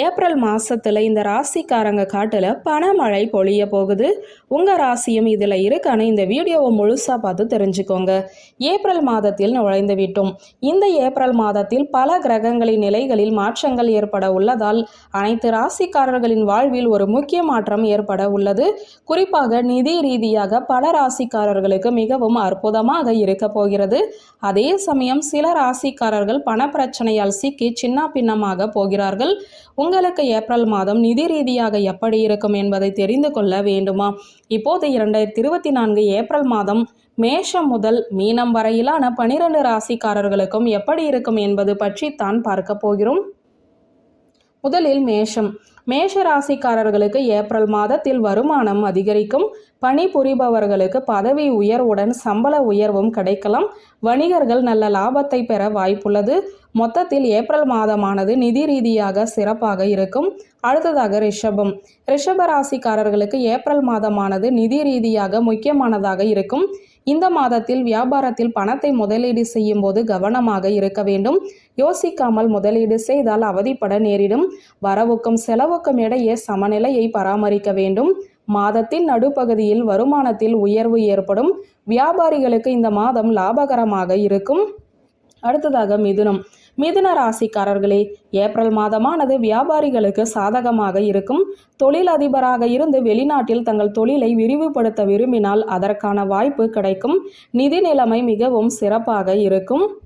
April மாதத்தில் இந்த ராசிக்காரங்க காட்டில் பணமழை பொழிய போகுது. உங்கள் ராசியும் இதில் இருக்கான்னு இந்த வீடியோவை முழுசாக பார்த்து தெரிஞ்சுக்கோங்க. ஏப்ரல் மாதத்தில் நுழைந்து விட்டோம். இந்த ஏப்ரல் மாதத்தில் பல கிரகங்களின் நிலைகளில் மாற்றங்கள் ஏற்பட உள்ளதால் அனைத்து ராசிக்காரர்களின் வாழ்வில் ஒரு முக்கிய மாற்றம் ஏற்பட உள்ளது. குறிப்பாக நிதி ரீதியாக பல ராசிக்காரர்களுக்கு மிகவும் அற்புதமாக இருக்க போகிறது. அதே சமயம் சில ராசிக்காரர்கள் பண பிரச்சனையால் சிக்கி சின்ன பின்னமாக போகிறார்கள். உங்களுக்கு ஏப்ரல் மாதம் நிதி ரீதியாக எப்படி இருக்கும் என்பதை தெரிந்து கொள்ள வேண்டுமா? இப்போது இரண்டாயிரத்தி இருபத்தி நான்கு ஏப்ரல் மாதம் மேஷம் முதல் மீனம் வரையிலான பனிரெண்டு ராசிக்காரர்களுக்கும் எப்படி இருக்கும் என்பது பற்றி தான் பார்க்க போகிறோம். முதலில் மேஷம். மேஷ ராசிக்காரர்களுக்கு ஏப்ரல் மாதத்தில் வருமானம் அதிகரிக்கும். பணிபுரிபவர்களுக்கு பதவி உயர்வுடன் சம்பள உயர்வும் கிடைக்கலாம். வணிகர்கள் நல்ல லாபத்தை பெற வாய்ப்புள்ளது. மொத்தத்தில் ஏப்ரல் மாதமானது நிதி ரீதியாக சிறப்பாக இருக்கும். அடுத்ததாக ரிஷபம். ரிஷப ராசிக்காரர்களுக்கு ஏப்ரல் மாதமானது நிதி ரீதியாக முக்கியமானதாக இருக்கும். இந்த மாதத்தில் வியாபாரத்தில் பணத்தை முதலீடு செய்யும் போது கவனமாக இருக்க வேண்டும். யோசிக்காமல் முதலீடு செய்தால் அவதிப்பட நேரிடும். வரவுக்கும் செலவுக்கும் இடையே சமநிலையை பராமரிக்க வேண்டும். மாதத்தின் நடுப்பகுதியில் வருமானத்தில் உயர்வு ஏற்படும். வியாபாரிகளுக்கு இந்த மாதம் லாபகரமாக இருக்கும். அடுத்ததாக மிதுனம். மிதுன ராசிக்காரர்களே ஏப்ரல் மாதமானது வியாபாரிகளுக்கு சாதகமாக இருக்கும். தொழில் அதிபராக இருந்து வெளிநாட்டில் தங்கள் தொழிலை விரிவுபடுத்த விரும்பினால் அதற்கான வாய்ப்பு கிடைக்கும். நிதி நிலைமை மிகவும் சிறப்பாக இருக்கும்.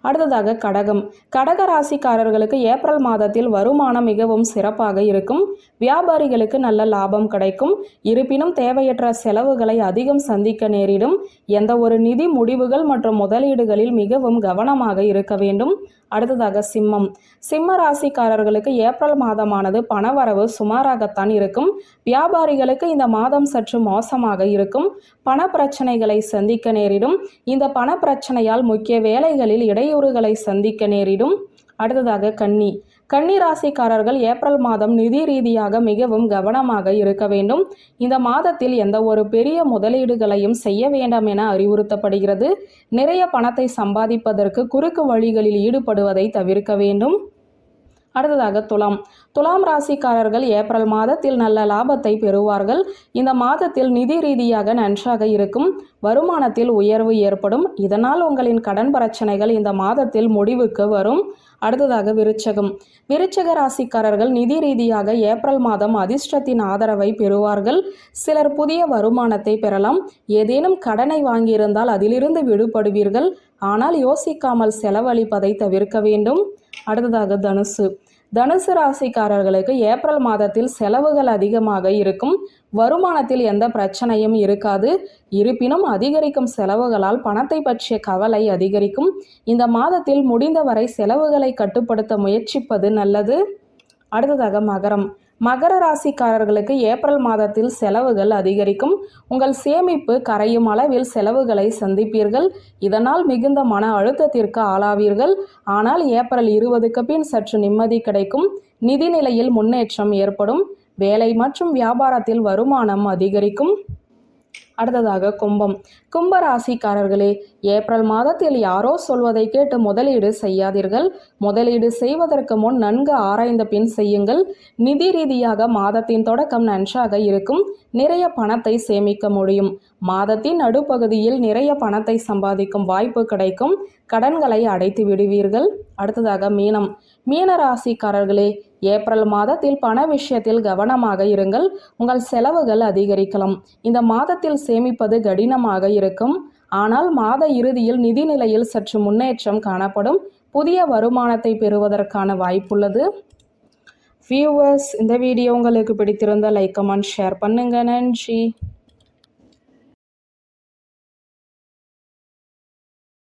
அடுத்ததாக கடகம். கடக ராசிக்காரர்களுக்கு ஏப்ரல் மாதத்தில் வருமானம் மிகவும் சிறப்பாக இருக்கும். வியாபாரிகளுக்கு நல்ல லாபம் கிடைக்கும். இருப்பினும் தேவையற்ற செலவுகளை அதிகம் சந்திக்க நேரிடும். எந்த ஒரு நிதி முடிவுகள் மற்றும் முதலீடுகளில் மிகவும் கவனமாக இருக்க வேண்டும். அடுத்ததாக சிம்மம். சிம்ம ராசிக்காரர்களுக்கு ஏப்ரல் மாதமானது பணவரவு சுமாராகத்தான் இருக்கும். வியாபாரிகளுக்கு இந்த மாதம் சற்று மோசமாக இருக்கும். பண பிரச்சனைகளை சந்திக்க நேரிடும். இந்த பண பிரச்சனையால் முக்கிய வேலைகளில் இடை இடையூறுகளை சந்திக்க நேரிடும். அடுத்ததாக கன்னி. கன்னி ராசிக்காரர்கள் ஏப்ரல் மாதம் நிதி ரீதியாக மிகவும் கவனமாக இருக்க வேண்டும். இந்த மாதத்தில் எந்த ஒரு பெரிய முதலீடுகளையும் செய்ய வேண்டாம் என அறிவுறுத்தப்படுகிறது. நிறைய பணத்தை சம்பாதிப்பதற்கு குறுக்கு வழிகளில் ஈடுபடுவதை தவிர்க்க வேண்டும். அடுத்ததாக துலாம். துலாம் ராசிக்காரர்கள் ஏப்ரல் மாதத்தில் நல்ல லாபத்தை பெறுவார்கள். இந்த மாதத்தில் நிதி ரீதியாக நன்றாக இருக்கும். வருமானத்தில் உயர்வு ஏற்படும். இதனால் உங்களின் கடன் பிரச்சனைகள் இந்த மாதத்தில் முடிவுக்கு வரும். அடுத்ததாக விருச்சகம். விருச்சக ராசிக்காரர்கள் நிதி ரீதியாக ஏப்ரல் மாதம் அதிர்ஷ்டத்தின் ஆதரவை பெறுவார்கள். சிலர் புதிய வருமானத்தை பெறலாம். ஏதேனும் கடனை வாங்கியிருந்தால் அதிலிருந்து விடுபடுவீர்கள். ஆனால் யோசிக்காமல் செலவழிப்பதை தவிர்க்க வேண்டும். அடுத்ததாக தனுசு. தனுசு ராசிக்காரர்களுக்கு ஏப்ரல் மாதத்தில் செலவுகள் அதிகமாக இருக்கும். வருமானத்தில் எந்த பிரச்சனையும் இருக்காது. இருப்பினும் அதிகரிக்கும் செலவுகளால் பணத்தை பற்றிய கவலை அதிகரிக்கும். இந்த மாதத்தில் முடிந்தவரை செலவுகளை கட்டுப்படுத்த முயற்சிப்பது நல்லது. அடுத்ததாக மகரம். மகர ராசிக்காரர்களுக்கு ஏப்ரல் மாதத்தில் செலவுகள் அதிகரிக்கும். உங்கள் சேமிப்பு கரையும் அளவில் செலவுகளை சந்திப்பீர்கள். இதனால் மிகுந்த மன அழுத்தத்திற்கு ஆளாவீர்கள். ஆனால் ஏப்ரல் இருபதுக்கு பின் சற்று நிம்மதி கிடைக்கும். நிதிநிலையில் முன்னேற்றம் ஏற்படும். வேலை மற்றும் வியாபாரத்தில் வருமானம் அதிகரிக்கும். அடுத்ததாக கும்பம். கும்ப ராசிக்காரர்களே ஏப்ரல் மாதத்தில் யாரோ சொல்வதை கேட்டு முதலீடு செய்யாதீர்கள். முதலீடு செய்வதற்கு முன் நன்கு ஆராய்ந்த பின் செய்யுங்கள். நிதி ரீதியாக மாதத்தின் தொடக்கம் நன்றாக இருக்கும். நிறைய பணத்தை சேமிக்க முடியும். மாதத்தின் நடுப்பகுதியில் நிறைய பணத்தை சம்பாதிக்கும் வாய்ப்பு கிடைக்கும். கடன்களை அடைத்து விடுவீர்கள். அடுத்ததாக மீனம். மீன ராசிக்காரர்களே ஏப்ரல் மாதத்தில் பண விஷயத்தில் கவனமாக இருங்கள். உங்கள் செலவுகள் அதிகரிக்கலாம். இந்த மாதத்தில் சேமிப்பது கடினமாக இருக்கும். ஆனால் மாத இறுதியில் நிதி நிலையில் சற்று முன்னேற்றம் காணப்படும். புதிய வருமானத்தை பெறுவதற்கான வாய்ப்புள்ளது. வியூவர்ஸ் இந்த வீடியோ உங்களுக்கு பிடித்திருந்தால் லைக் கமெண்ட் ஷேர் பண்ணுங்க. நன்றி.